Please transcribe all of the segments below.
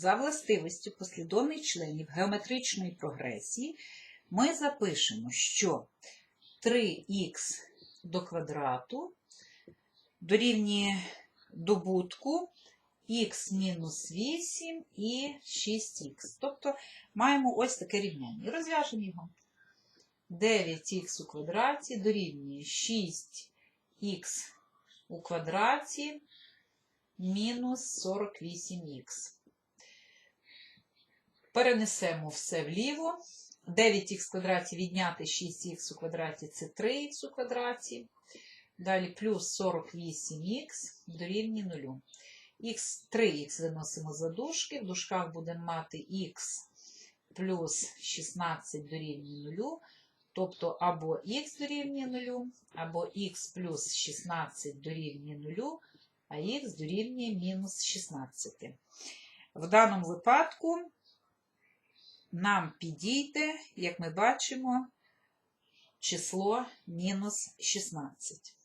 за властивістю послідовних членів геометричної прогресії ми запишемо, що 3х до квадрату дорівнює добутку мінус 8 і 6х. Тобто маємо ось таке рівняння. Розв'яжемо його. 9х у квадраті дорівнює 6х у квадраті мінус 48х. Перенесемо все вліво. 9х в квадраті відняти 6х у квадраті це 3х у квадраті. Далі плюс 48х дорівнює 0. Х 3х виносимо за дужки. В дужках будемо мати х плюс 16 дорівнює 0. Тобто або х дорівнює 0, або х плюс 16 дорівнює 0, а х дорівнює мінус 16. В даному випадку нам підійде, як ми бачимо, число мінус 16.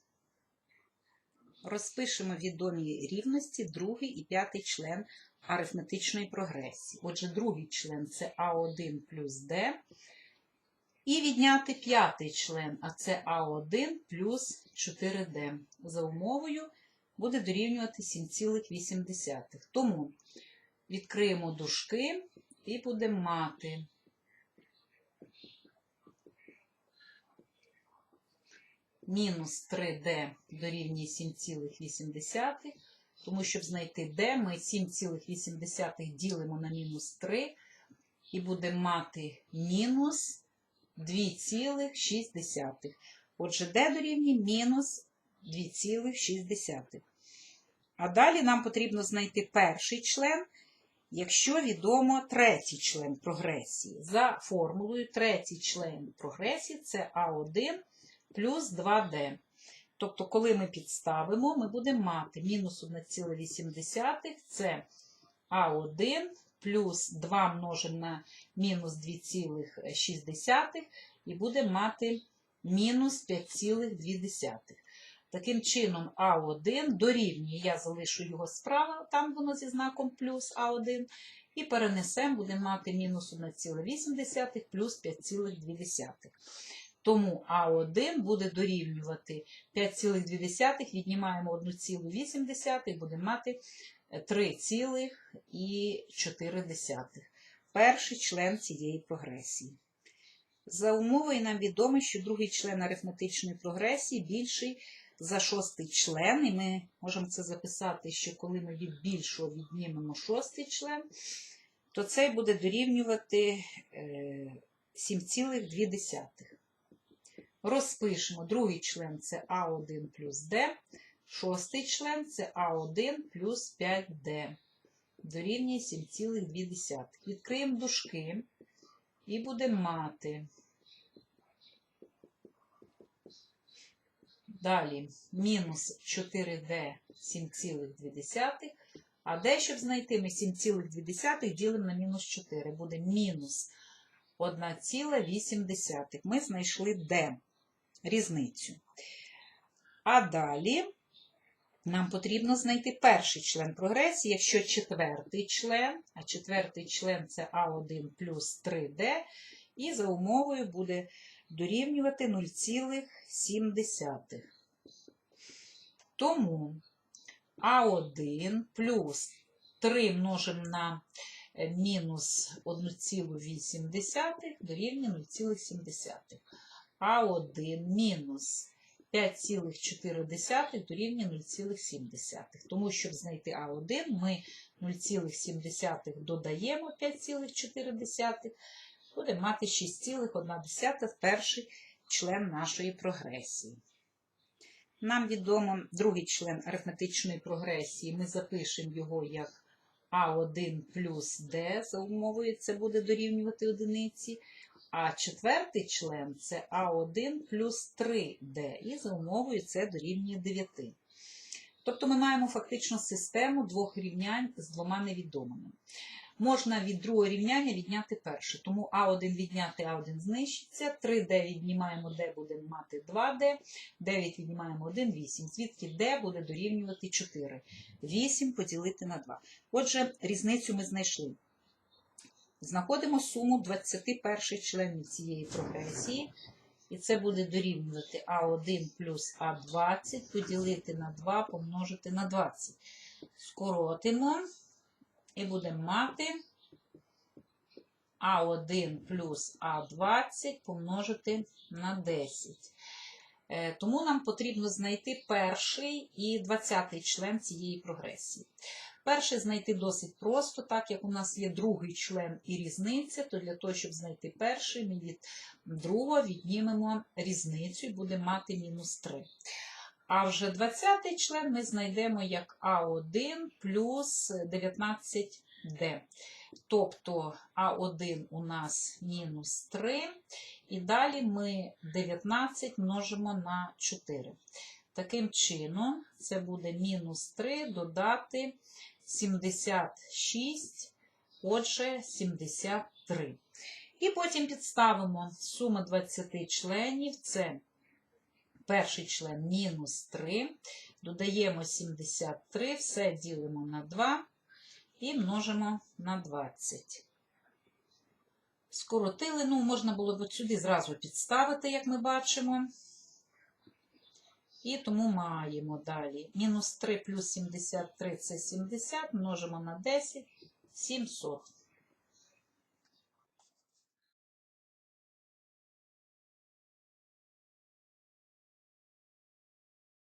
Розпишемо відомі рівності другий і п'ятий член арифметичної прогресії. Отже, другий член це А1 плюс d. І відняти п'ятий член, а це А1 плюс 4D. За умовою буде дорівнювати 7,8. Тому відкриємо дужки і будемо мати мінус 3D дорівнює 7,8. Тому, щоб знайти D, ми 7,8 ділимо на мінус 3 і будемо мати мінус 2,6. Отже, d дорівнює мінус 2,6. А далі нам потрібно знайти перший член, якщо відомо третій член прогресії. За формулою третій член прогресії це А1 плюс 2D. Тобто, коли ми підставимо, ми будемо мати мінус 1,8 це А1 плюс 2 множимо на мінус 2,6 і буде мати мінус 5,2. Таким чином, А1 дорівнює, я залишу його справа, там воно зі знаком плюс А1, і перенесемо, будемо мати мінус 1,8 плюс 5,2. Тому А1 буде дорівнювати 5,2, віднімаємо 1,8 будемо мати 3,4. Перший член цієї прогресії. За умовою нам відомо, що другий член арифметичної прогресії більший за шостий член, і ми можемо це записати, що коли ми від більшого віднімемо шостий член, то цей буде дорівнювати 7,2. Розпишемо другий член це А1 плюс Д. Шостий член це А1 плюс 5D. Дорівнює 7,2. Відкриємо дужки і будемо мати. Далі мінус 4D 7,2. А де, щоб знайти, ми 7,2 ділимо на мінус 4. Буде мінус 1,8. Ми знайшли D різницю. А далі нам потрібно знайти перший член прогресії, якщо четвертий член, а четвертий член це А1 плюс 3D, і за умовою буде дорівнювати 0,7. Тому А1 плюс 3 множимо на мінус 1,8 дорівнює 0,7. А1 мінус 5,4 дорівнює 0,7. Тому, щоб знайти А1, ми 0,7 додаємо 5,4, будемо мати 6,1 перший член нашої прогресії. Нам відомо другий член арифметичної прогресії, ми запишемо його як А1 плюс Д, за умовою це буде дорівнювати одиниці. А четвертий член це А1 плюс 3D, і за умовою це дорівнює 9. Тобто ми маємо фактично систему двох рівнянь з двома невідомими. можна від другого рівняння відняти перше. Тому А1 відняти А1 знищиться, 3D віднімаємо D, будемо мати 2D, 9 віднімаємо 1, 8. Звідки D буде дорівнювати 4. 8 поділити на 2. Отже, різницю ми знайшли. Знаходимо суму 21 членів цієї прогресії. І це буде дорівнювати А1 плюс А20 поділити на 2 помножити на 20. Скоротимо і будемо мати А1 плюс А20 помножити на 10. Е, Тому нам потрібно знайти перший і двадцятий член цієї прогресії. Перший знайти досить просто, так як у нас є другий член і різниця, то для того, щоб знайти перший, ми від другого віднімемо різницю і будемо мати мінус 3. А вже 20 член ми знайдемо як А1 плюс 19D. Тобто А1 у нас мінус 3, і далі ми 19 множимо на 4. Таким чином, це буде мінус 3 додати 76, отже, 73. І потім підставимо суму 20 членів. Це перший член мінус 3, додаємо 73, все ділимо на 2 і множимо на 20. Скоротили, ну, можна було б сюди зразу підставити, як ми бачимо. І тому маємо далі. Мінус 3 плюс 73 це 70, множимо на 10, 700.